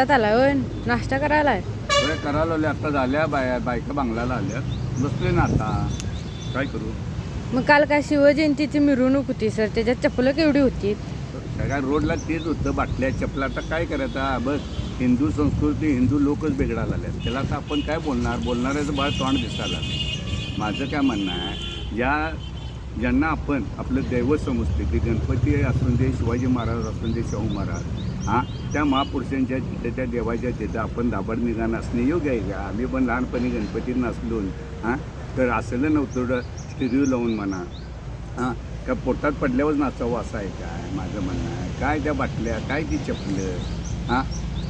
होय. नाश्ता करायला करायला लावले आता झाल्या. बाया बायका बांगलाला आल्या बसले ना आता. काय करू? मग काल काय शिवजयंतीची मिरवणूक होती सर. त्याच्यात चप्पलं केवढी होती? सगळ्या रोडला तेच होतं बाटल्या चपला. आता काय करायचं? बस. हिंदू संस्कृती हिंदू लोकच बिघडायला आल्या त्याला आता आपण काय बोलणार? बोलणाऱ्याचं बाळ तोंड दिसायला. माझं काय म्हणणं आहे ज्या ज्यांना आपण आपलं दैवत समजते ते गणपती असून दे शिवाजी महाराज असून दे शाहू महाराज हां त्या महापुरुषांच्या तिथं त्या देवाच्या तिथं आपण दाबड निघा नसणे योग्य आहे का? आम्ही पण लहानपणी गणपती नसलो हां? तर असलं नव्हतं स्टिरिओ लावून म्हणा हां? का पोटात पडल्यावर नाचावं असं आहे काय? माझं म्हणणं आहे. काय त्या बाटल्या काय ती चपलं? हां?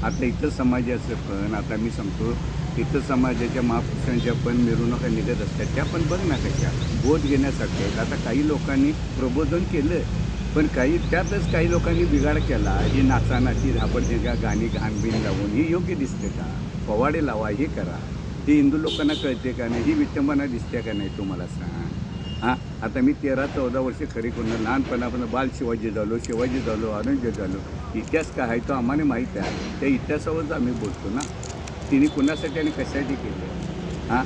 आता इथं समाजाचं पण आता मी सांगतो इथं समाजाच्या महापुरुषांच्या पण मिरवणुका निघत असतात. त्या पण बघ ना कशा बोध घेण्यासाठी आता काही लोकांनी प्रबोधन केलं पण काही त्यातच काही लोकांनी बिघाड केला. ही नाचानाची धापडदेगा गाणी घाणबीण लावून ही योग्य दिसते का? पवाडे लावा हे करा. ते हिंदू लोकांना कळते का नाही? ही विटंबना दिसते का नाही तुम्हाला सांग? हां? आता मी तेरा चौदा वर्ष खरी करून लहानपणापासून बाल शिवाजी झालो शिवाजी झालो औरंगजेब झालो. इतिहास काय आहे तो आम्हाला माहीत आहे. त्या इतिहासावरच आम्ही बोलतो ना. तिने कुणासाठी आणि कशासाठी केलं? हां?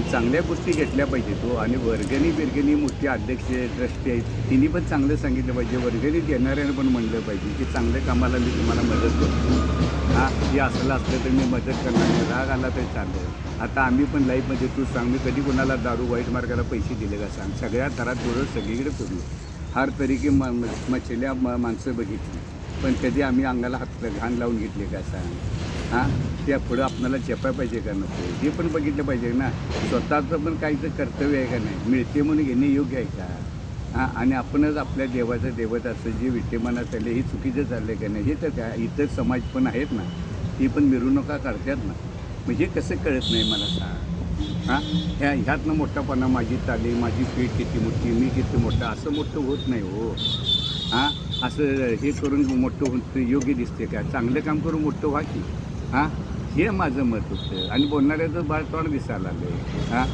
आणि चांगल्या गोष्टी घेतल्या पाहिजे तो. आणि वर्गणी बिर्गणी मोठी अध्यक्ष ट्रस्टी आहेत तिने पण चांगलं सांगितलं पाहिजे. वर्गणी देणाऱ्यानं पण म्हणलं पाहिजे की चांगल्या कामाला मी तुम्हाला मदत करतो. हा हे असलं असलं तर मी मदत करणार नाही. राग आला तर चालेल. आता आम्ही पण लाईफमध्ये तू सांग मी कधी कुणाला दारू वाईट मार्गाला पैसे दिले का सांग? सगळ्या थरात बरोबर सगळीकडे फिरलो हर तरीके म मछल्या माणसं बघितली. पण कधी आम्ही अंगाला हात घाण लावून घेतले का सांग? हां त्या पुढं आपल्याला चेपाय पाहिजे का नको? हे पण बघितलं पाहिजे ना. स्वतःचं पण काहीचं कर्तव्य आहे का नाही? मिळते म्हणून घेणे योग्य आहे का? हां आणि आपणच आपल्या देवाचं देवताचं जे विद्यमानात चालले हे चुकीचं चाललं का नाही हे तर त्या इतर समाज पण आहेत ना. ती पण मिरवणुका काढतात ना. म्हणजे कसं कळत नाही मला सांग. हां ह्या ह्यातनं मोठापणा माझी चाली माझी पीठ किती मोठी मी किती मोठा असं मोठं होत नाही हो. हां असं हे करून मोठं होत योग्य दिसते का? चांगलं काम करून मोठं व्हा की. हां? हे माझं मत होतं. आणि बोलणाऱ्याचं बाळ तोंड दिसायला आलं हां?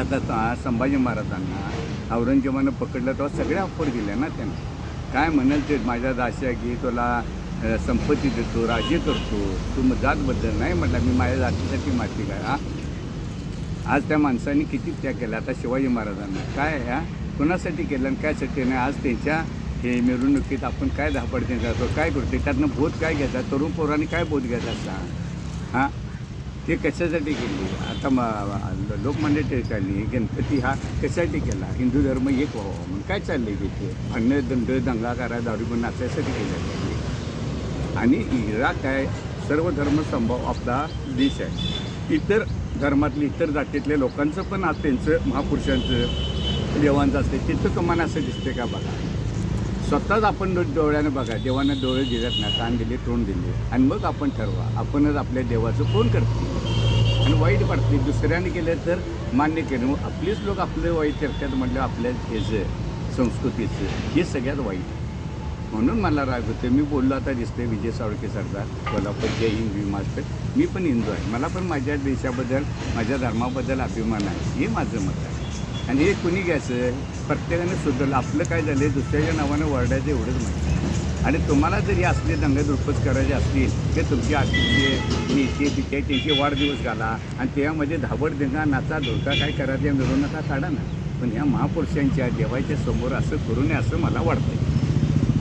आता संभाजी महाराजांना औरंगजेबानं पकडलं तेव्हा सगळ्या ऑफर दिल्या ना त्यांना. काय म्हणाल ते? माझ्या दाशा घे तुला संपत्ती देतो राजे करतो. तू मग जात बदल नाही म्हटलं. मी माझ्या जातीसाठी माती काय हां? आज त्या माणसांनी किती त्याग केला. आता शिवाजी महाराजांना. काय हा? कुणासाठी केलं आणि कायसाठी नाही आज त्यांच्या हे मिरवणुकीत आपण काय धापडते जातो काय करतो? त्यातनं बोध काय घेतात? तरुण पोरांनी काय बोध घेतात सांग हां? ते कशासाठी केली? आता म लोकमान्य टिळकांनी गणपती हा कशासाठी केला? हिंदू धर्म एक व्हावा म्हणून काय चाललंय तिथे भांडणं दंड दंगा करा दारू पण नाचायसाठी केलं त्यांनी आणि इराक काय सर्व धर्म संभव आपला देश आहे. इतर धर्मातले इतर जातीतल्या लोकांचं पण आज त्यांचं महापुरुषांचं देवांचं असते. तिथं कमान असं दिसते का बघा? स्वतःच आपण डोळ्यानं बघा देवानं डोळे दिलेत ना कान दिले तोंड दिले आणि मग आपण ठरवा आपणच आपल्या देवाचं कोण करते? आणि वाईट वाटते दुसऱ्याने केलं तर मान्य केलं. मग आपलेच लोक आपलं वाईट करतात म्हटलं आपल्या ह्याचं संस्कृतीचं हे सगळ्यात वाईट म्हणून मला राग होते मी बोललो आता दिसते विजय सावळके सरदार कोल्हापूर जय हिंद मी मास्टर. मी पण हिंदू आहे. मला पण माझ्या देशाबद्दल माझ्या धर्माबद्दल अभिमान आहे. हे माझं मत आहे. आणि हे कुणी घ्यायचं? प्रत्येकाने सुधारलं. आपलं काय झालं दुसऱ्याच्या नावानं वरडायचं एवढंच माहिती आणि तुम्हाला जरी असले असले दंगदुरपत करायचे असतील ते तुमची आर्थिक नेते तिथे त्यांचे वाढदिवस घाला आणि त्यामध्ये धावड दिंगा नाचा धोका काय करायचे मिळवू नका काढा ना. पण ह्या महापुरुषांच्या देवाच्या समोर असं करू नये असं मला वाटतं